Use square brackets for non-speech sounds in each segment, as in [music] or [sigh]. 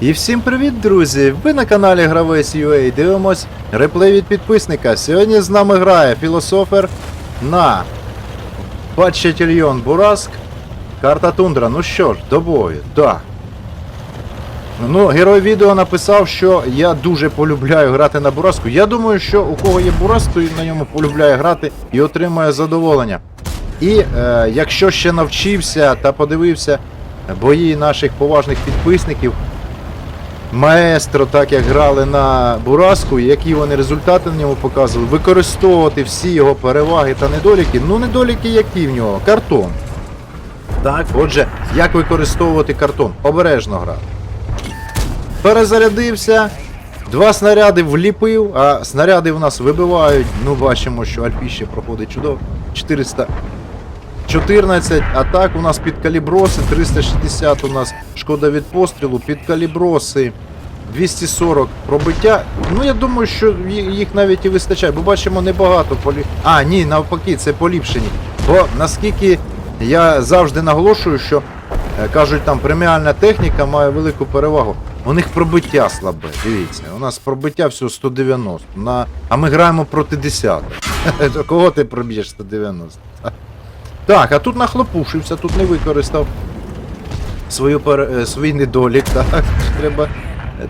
І всім привіт, друзі! Ви на каналі Гравець UA дивимось реплей від підписника. Сьогодні з нами грає філософер на Батчетільйон Бураск. Карта Тундра. Ну що ж, до бою, да. Ну, герой відео написав, що я дуже полюбляю грати на Бураску. Я думаю, що у кого є Бураск, той на ньому полюбляє грати і отримує задоволення. І е, якщо ще навчився та подивився бої наших поважних підписників, маестро, так як грали на Бураску, які вони результати на ньому показували, використовувати всі його переваги та недоліки. Ну, недоліки які в нього? Картон. Так, отже, як використовувати картон? Обережно грати. Перезарядився, два снаряди вліпив, а снаряди в нас вибивають. Ну, бачимо, що Альпіще проходить чудово. 414 атак у нас під каліброси, 360 у нас шкода від пострілу, під каліброси 240 пробиття. Ну я думаю, що їх навіть і вистачає, бо бачимо небагато полі. А, ні, навпаки, це поліпшені. Бо наскільки я завжди наголошую, що е, кажуть, там преміальна техніка має велику перевагу. У них пробиття слабе. Дивіться, у нас пробиття всього 190. На... А ми граємо проти 10. [laughs] Кого ти проб'єш 190? Так, а тут нахлопушився, тут не використав свою пере... е, свій недолік, [laughs] так. Треба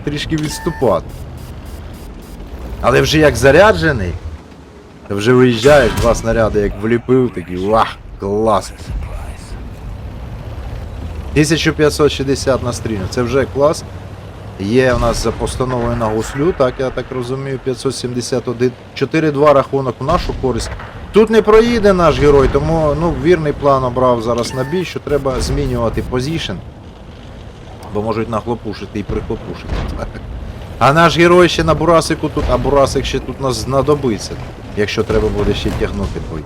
трішки відступати. Але вже як заряджений, вже виїжджаєш, два снаряди як вліпив, такий вах, клас. 1560 на стрільну, це вже клас. Є у нас за постановою на гуслю, так я так розумію, 571. 4-2 рахунок в нашу користь. Тут не проїде наш герой, тому ну, вірний план обрав зараз на бій, що треба змінювати позішн. Бо можуть нахлопушити і прихлопушити. [laughs] А наш герой ще на Бурасику тут, а Бурасик ще тут нас знадобиться, якщо треба буде ще тягнути бой.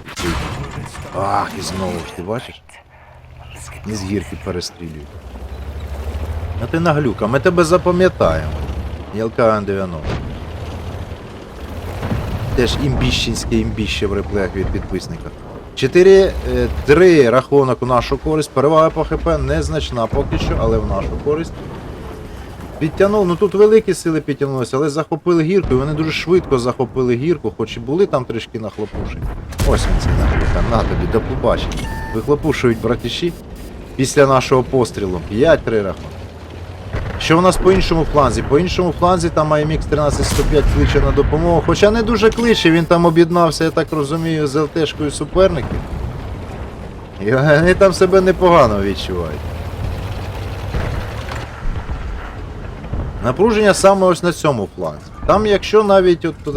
Ах, і знову ж ти бачиш? І з гірки перестрілюють. А ти наглюка, ми тебе запам'ятаємо. ЄЛКН 90. Теж імбіщенське імбіще в реплеях від підписника. 4-3 рахунок у нашу користь. Перевага по ХП незначна поки що, але в нашу користь. Підтягнув, ну тут великі сили підтягнулися, але захопили гірку, і вони дуже швидко захопили гірку, хоч і були там трішки нахлопушені. Ось він цей наглюка, на тобі, до побачення. Вихлопушують братіші після нашого пострілу. 5-3 рахунок. Що у нас по іншому фланзі? По іншому фланзі там AMX 1305 кличе на допомогу. Хоча не дуже кличе, він там об'єднався, я так розумію, з ЛТшкою суперників. І вони там себе непогано відчувають. Напруження саме ось на цьому фланзі. Там, якщо навіть от,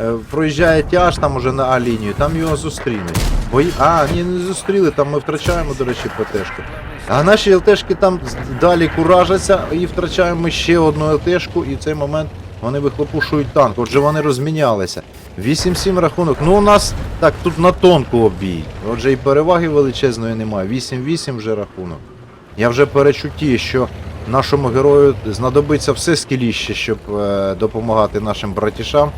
е, проїжджає тяж там уже на А-лінію, там його зустрінуть. Бо... А, ні, не зустріли, там ми втрачаємо, до речі, ПТшку. А наші ЛТшки там далі куражаться і втрачаємо ще одну ЛТшку, і в цей момент вони вихлопушують танк. Отже, вони розмінялися. 8-7 рахунок. Ну у нас так, тут на тонку обій. Отже, і переваги величезної немає. 8-8 вже рахунок. Я вже перечутті, що нашому герою знадобиться все скіліще, щоб е, допомагати нашим братішам,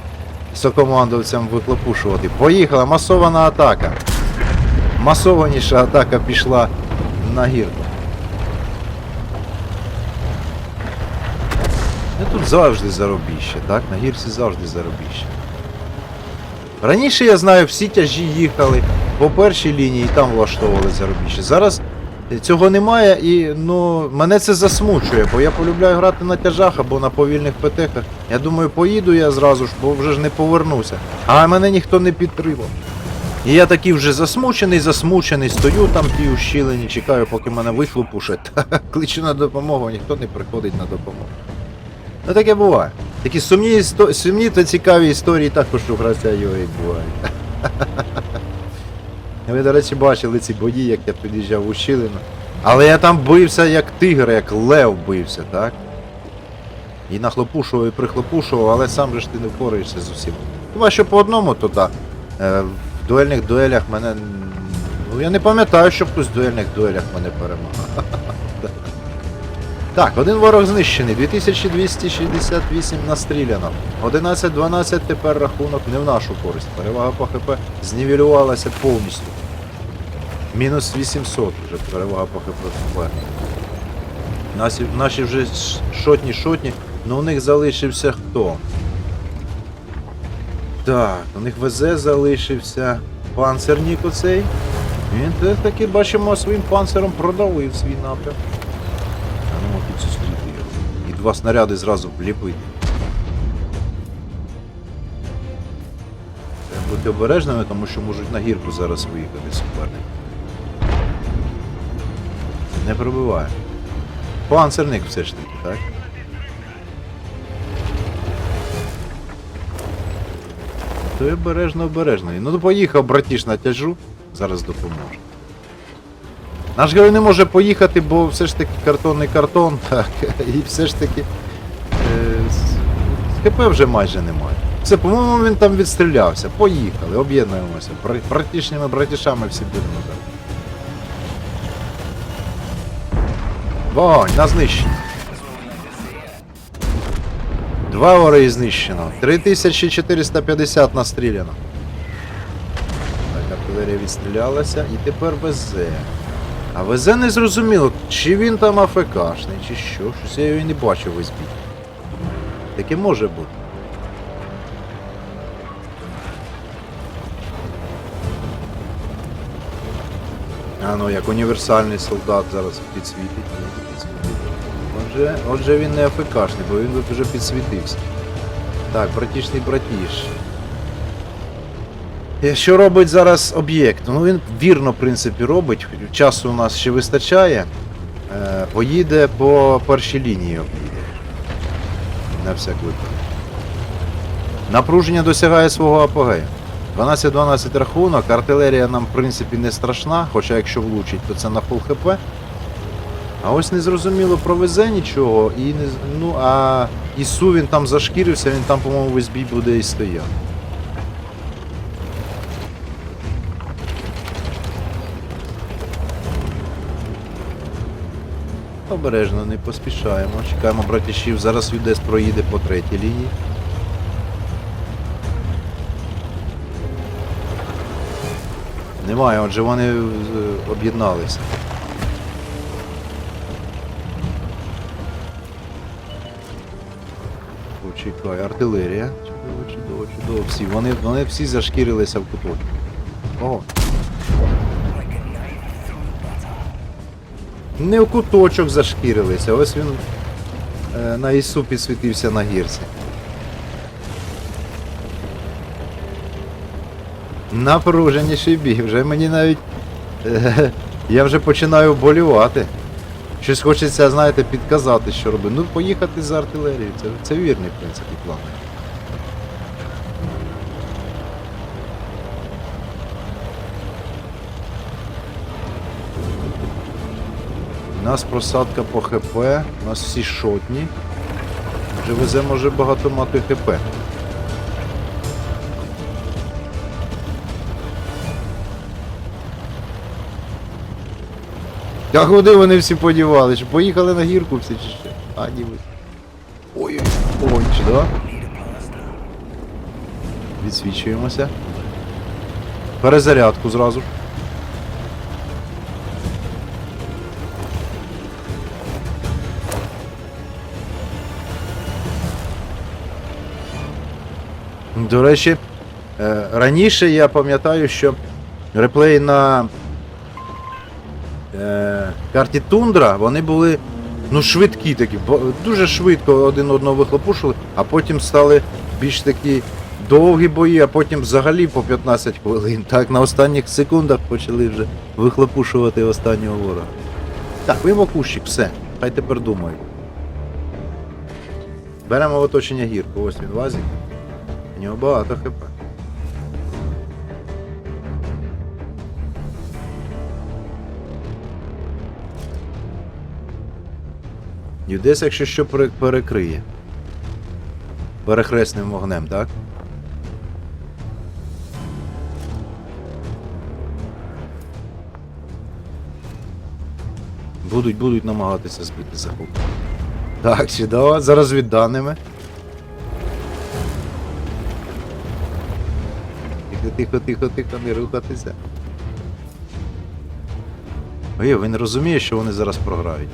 сокомандовцям вихлопушувати. Поїхала, масована атака. Масованіша атака пішла на гірку. Ну тут завжди заробіще, так? На гірці завжди заробіще. Раніше я знаю, всі тяжі їхали по першій лінії і там влаштовували заробіще. Зараз цього немає і ну, мене це засмучує, бо я полюбляю грати на тяжах або на повільних ПТХах. Я думаю, поїду я зразу ж, бо вже ж не повернуся. А мене ніхто не підтримав. І я такий вже засмучений, засмучений, стою там ущілині, чекаю, поки мене вихлопушать. [laughs] Кличу на допомогу, ніхто не приходить на допомогу. Ну таке буває. Такі сумні, істо... сумні та цікаві історії також у гравця UA бувають. [laughs] Ви, до речі, бачили ці бої, як я під'їжджав в ущілину. Але я там бився як тигр, як лев бився, так? І нахлопушував, і прихлопушував, але сам же ж ти не впораєшся з усім. Хіба що по одному, то так. Дуельних дуелях мене. Ну я не пам'ятаю, щоб хтось в дуельних дуелях мене перемагав. Так, один ворог знищений, 2268 настріляно. 11-12 тепер рахунок не в нашу користь. Перевага по ХП знівелювалася повністю. Мінус 800 вже перевага по ХП. Наші, наші вже шотні шотні, але у них залишився хто? Так, у них ВЗ залишився. Панцерник оцей. Він таки бачимо своїм панцером продавив свій напрям. А ну тут зустріти його. І два снаряди зразу вліпити. Треба бути обережними, тому що можуть на гірку зараз виїхати суперники. Не пробиває. Панцерник все ж таки, так? То й обережно, обережно. Ну поїхав, братіш, на тяжу, зараз допоможе. Наш герой не може поїхати, бо все ж таки картонний картон, [laughs] так, і все ж таки. Е, ХП вже майже немає. Все, по-моєму, він там відстрілявся. Поїхали, об'єднуємося. Бра- Братішніми братішами всі будемо так. Вогонь, на знищення. Два вори знищено. 3450 настріляно. Так, артилерія відстрілялася і тепер ВЗ. А ВЗ не зрозуміло, чи він там АФКшний, чи що. Щось я його не бачив весь бій. Таке може бути. А ну, як універсальний солдат зараз підсвітить. Отже, отже він не АФКшний, бо він тут вже підсвітився. Так, братішний братіш. Е, Що робить зараз об'єкт? Ну він вірно, в принципі, робить. Часу у нас ще вистачає. Е, поїде по першій лінії об'їде. На всяк випадок. Напруження досягає свого апогею. 12-12 рахунок, артилерія нам в принципі не страшна, хоча якщо влучить, то це на фул хп. А ось не зрозуміло про нічого, і не, ну а Ісу він там зашкірився, він там, по-моєму, весь бій буде і стояв. Обережно, не поспішаємо. Чекаємо братішів. Зараз Юдес проїде по третій лінії. Немає, отже вони е, об'єдналися. Почекай, артилерія. Чудово, чудово, чудово. Всі. Вони, вони всі зашкірилися в куточку. Ого. Не в куточок зашкірилися, ось він е, на Ісу підсвітився на гірці. Напруженіший бій, вже мені навіть. Е, [laughs] я вже починаю болювати. Щось хочеться, знаєте, підказати, що робити. Ну, поїхати за артилерією, це, це вірний, в принципі, план. У нас просадка по ХП, у нас всі шотні. Вже везе може багато мати ХП. А куди вони всі подівали? Чи поїхали на гірку всі чи що? А, ні ви. Ой-ой, ой, чи да? Відсвічуємося. Перезарядку зразу. До речі, е, раніше я пам'ятаю, що реплей на карті Тундра, вони були ну, швидкі такі, дуже швидко один одного вихлопушили, а потім стали більш такі довгі бої, а потім взагалі по 15 хвилин. Так, на останніх секундах почали вже вихлопушувати останнього ворога. Так, вимо кущик, все. Хай тепер думають. Беремо в оточення гірку, ось він вазик. У нього багато хп. Юдес, якщо що перекриє. Перехресним вогнем, так? Будуть, будуть намагатися збити захоп. Так, чудово, за розвідданими. Тихо, тихо, тихо, тихо, не рухатися. Ой, він розуміє, що вони зараз програють.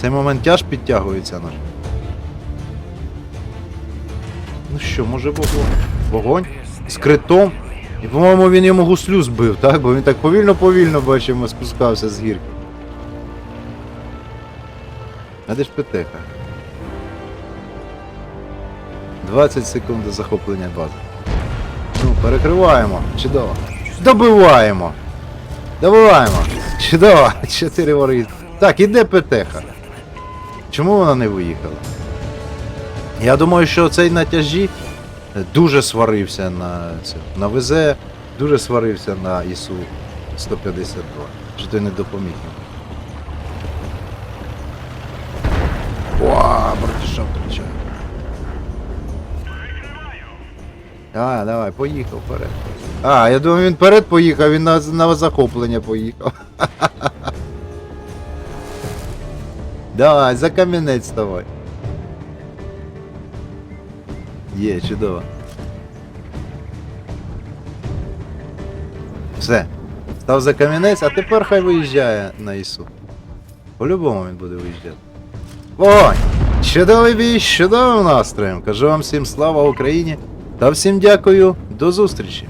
Цей момент тяж підтягується наш. Ну що, може вогонь? Вогонь? З критом? І, по-моєму, він йому гуслю збив, так? Бо він так повільно-повільно, бачимо, спускався з гірки. А де ж Петеха? 20 секунд до захоплення бази. Ну, перекриваємо. Чудово. Добиваємо. Добиваємо. Чудово. Чотири вори. Так, іде Петеха. Чому вона не виїхала? Я думаю, що цей на тяжі дуже сварився на на ВЗ, дуже сварився на ІСУ 152. Що той не допоміг йому. О, братішов кричає. Давай, давай, поїхав вперед. А, я думаю, він вперед поїхав, він на, на захоплення поїхав. [laughs] Давай, за камінець ставай. Є, чудово. Все. Став за камінець, а тепер хай виїжджає на ІСУ. По-любому він буде виїжджати. Ой! Чудовий бій, чудовим настроєм. Кажу вам всім слава Україні та всім дякую, до зустрічі!